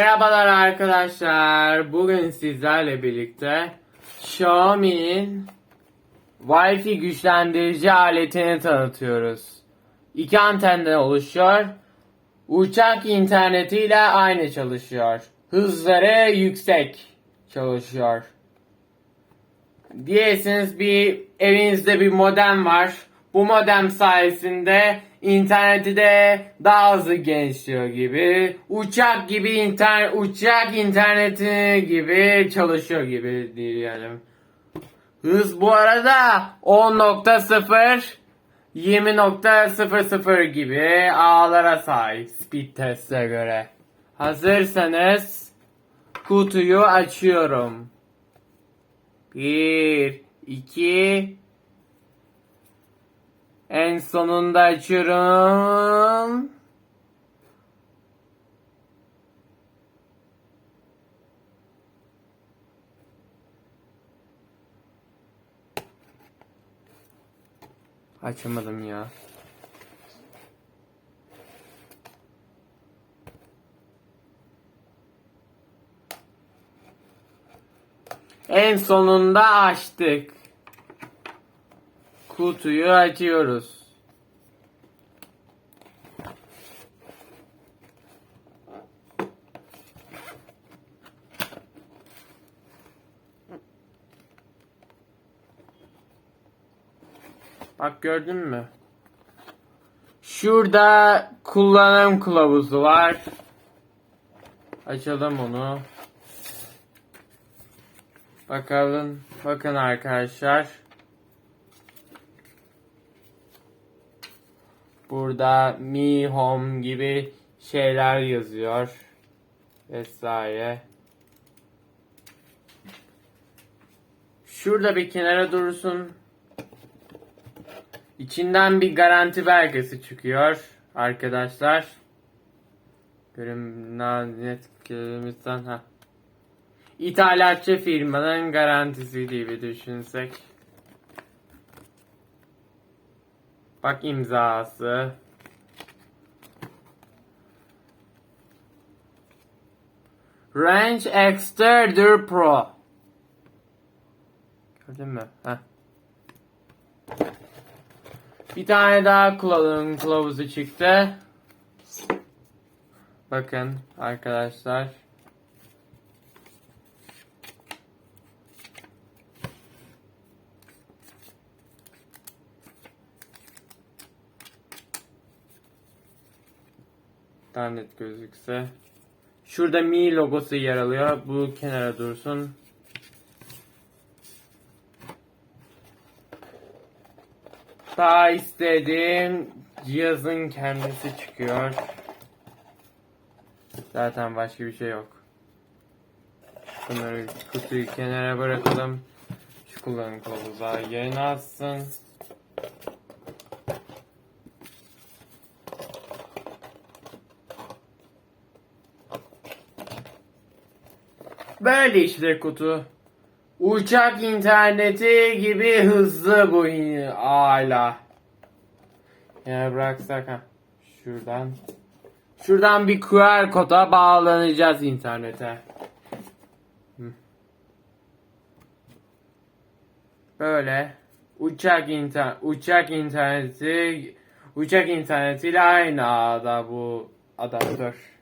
Merhabalar arkadaşlar. Bugün sizlerle birlikte Xiaomi'nin Wi-Fi güçlendirici aletini tanıtıyoruz. İki antenden oluşuyor. Uçak internetiyle aynı çalışıyor. Hızları yüksek çalışıyor. Diyersiniz bir evinizde bir modem var. Bu modem sayesinde interneti de daha hızlı genişliyor gibi. Uçak gibi internet uçak interneti gibi çalışıyor gibi diyelim. Hız bu arada 10.0 20.00 gibi ağlara sahip speed teste göre. Hazırsanız kutuyu açıyorum. 1 2 En sonunda açıyorum. Açamadım ya. En sonunda açtık. Kutuyu açıyoruz. Bak gördün mü? Şurada kullanım kılavuzu var. Açalım onu. Bakalım. Bakın arkadaşlar. Burada Mi Home gibi şeyler yazıyor. Vesaire. Şurada bir kenara dursun. İçinden bir garanti belgesi çıkıyor arkadaşlar. Görün net kelimesinden ha. İthalatçı firmanın garantisi gibi düşünsek. Bak imzası. Range Extender Pro. Gördün mü? Heh. Bir tane daha kullanım kılavuzu çıktı. Bakın arkadaşlar. Daha net gözükse. Şurada Mi logosu yer alıyor. Bu kenara dursun. Daha istediğim cihazın kendisi çıkıyor. Zaten başka bir şey yok. Bunları kutuyu kenara bırakalım. Şu kullanım kılavuzu yerine alsın. Böyle işte kutu. Uçak interneti gibi hızlı bu hala. Ya bıraksak ha. Şuradan. Şuradan bir QR koda bağlanacağız internete. Böyle uçak inter uçak interneti uçak internetiyle aynı ağda bu adaptör.